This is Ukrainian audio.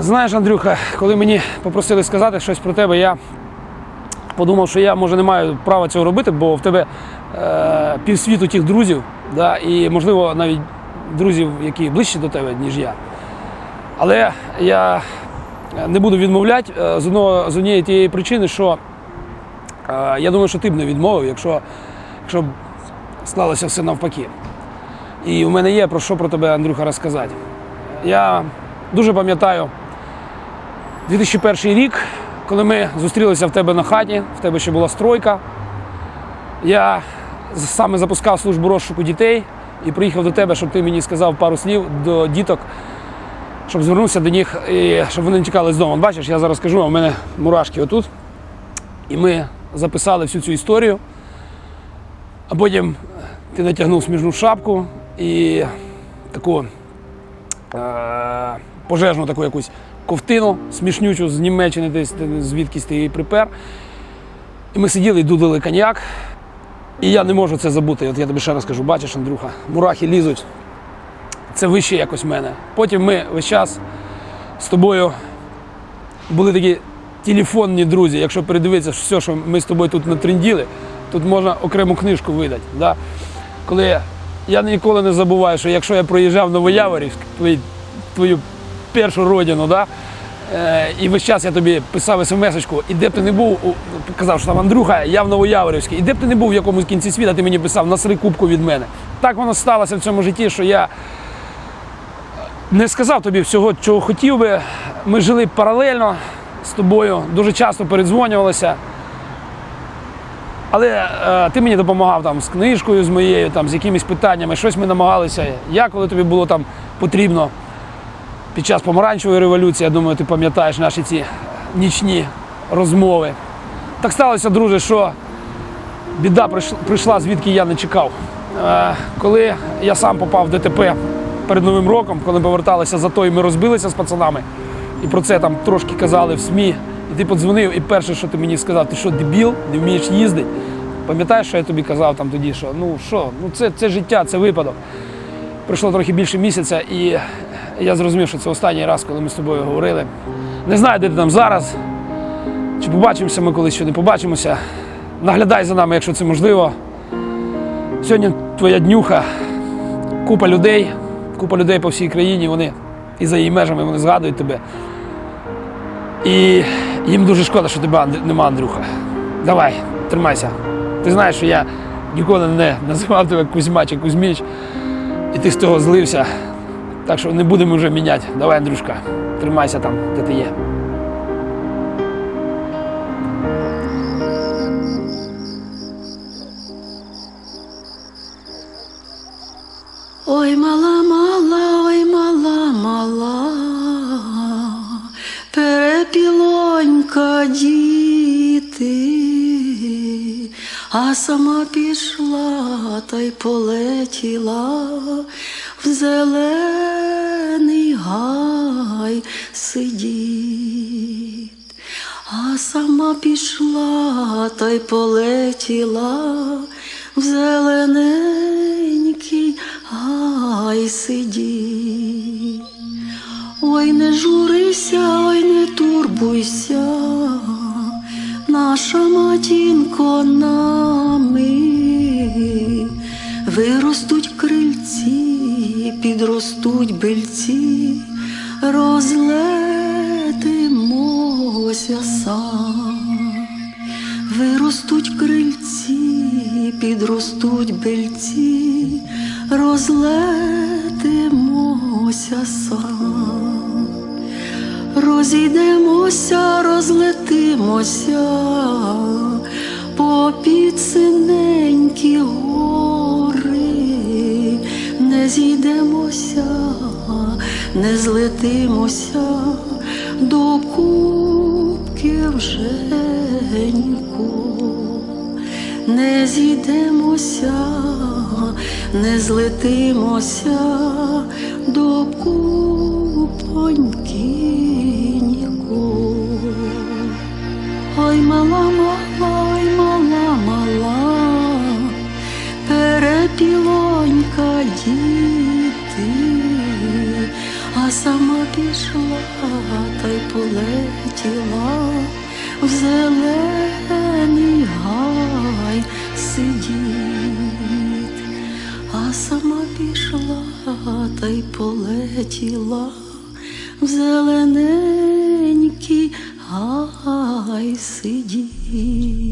Знаєш, Андрюха, коли мені попросили сказати щось про тебе, я подумав, що я може не маю права цього робити, бо в тебе е, півсвіту тих друзів, да, і, можливо, навіть друзів, які ближче до тебе, ніж я. Але я не буду відмовляти е, з, одного, з однієї тієї причини, що е, я думаю, що ти б не відмовив, якщо, якщо б склалося все навпаки. І в мене є про що про тебе, Андрюха, розказати. Я дуже пам'ятаю 2001 рік, коли ми зустрілися в тебе на хаті, в тебе ще була стройка. Я саме запускав службу розшуку дітей і приїхав до тебе, щоб ти мені сказав пару слів до діток, щоб звернувся до них і щоб вони не тікали з дому. Бачиш, я зараз кажу, в мене мурашки отут. І ми записали всю цю історію. А потім ти натягнув сміжну шапку і таку е, пожежну таку якусь ковтину смішнючу з Німеччини, десь звідкись ти її припер. І ми сиділи і дудили коньяк. І я не можу це забути. От я тобі ще раз кажу, бачиш, Андрюха, мурахи лізуть. Це вище якось мене. Потім ми весь час з тобою були такі телефонні друзі. Якщо передивитися все, що ми з тобою тут натренділи, тут можна окрему книжку видати. Да? Коли я ніколи не забуваю, що якщо я проїжджав Новояворівськ, твою, твою першу родину, да? е, і весь час я тобі писав смс-очку, і де б ти не був, казав, що там Андрюха, я в Новояворівській, і де б ти не був в якомусь кінці світа, ти мені писав насри кубку від мене. Так воно сталося в цьому житті, що я не сказав тобі всього, чого хотів би. Ми жили паралельно з тобою, дуже часто передзвонювалися. Але е, ти мені допомагав там з книжкою з моєю, там, з якимись питаннями, щось ми намагалися. Я, коли тобі було там потрібно під час помаранчевої революції, я думаю, ти пам'ятаєш наші ці нічні розмови. Так сталося, друже, що біда прийшла, звідки я не чекав. Е, коли я сам попав в ДТП перед Новим роком, коли поверталися за то, і ми розбилися з пацанами, і про це там трошки казали в СМІ. І ти подзвонив, і перше, що ти мені сказав, ти що, дебіл, не вмієш їздити. Пам'ятаєш, що я тобі казав там тоді, що ну що, ну це, це життя, це випадок. Пройшло трохи більше місяця, і я зрозумів, що це останній раз, коли ми з тобою говорили. Не знаю, де ти там зараз, чи побачимося ми колись, чи не побачимося. Наглядай за нами, якщо це можливо. Сьогодні твоя днюха, купа людей, купа людей по всій країні, вони і за її межами вони згадують тебе. І їм дуже шкода, що тебе нема, Андрюха. Давай, тримайся. Ти знаєш, що я ніколи не називав тебе Кузьма чи Кузьміч, і ти з того злився. Так що не будемо вже міняти. Давай, Андрюшка, тримайся там, де ти є. Ой, мала, мала, ой, мала, мала, перепілонька діти, а сама пішла та й полетіла в зелений гай сидіть. А сама пішла та й полетіла в зелененький гай сидіть. Ой, не журися, ой, не турбуйся, наша матінко підростуть бильці, розлетимося сам. Виростуть крильці, підростуть бельці, розлетимося сам. Розійдемося, розлетимося по синенькі злетимося до кубки вже не зійдемося, не злетимося до купоньки сама пішла та й полетіла в зелений гай сидіть, а сама пішла та й полетіла в зелененький гай сидіть.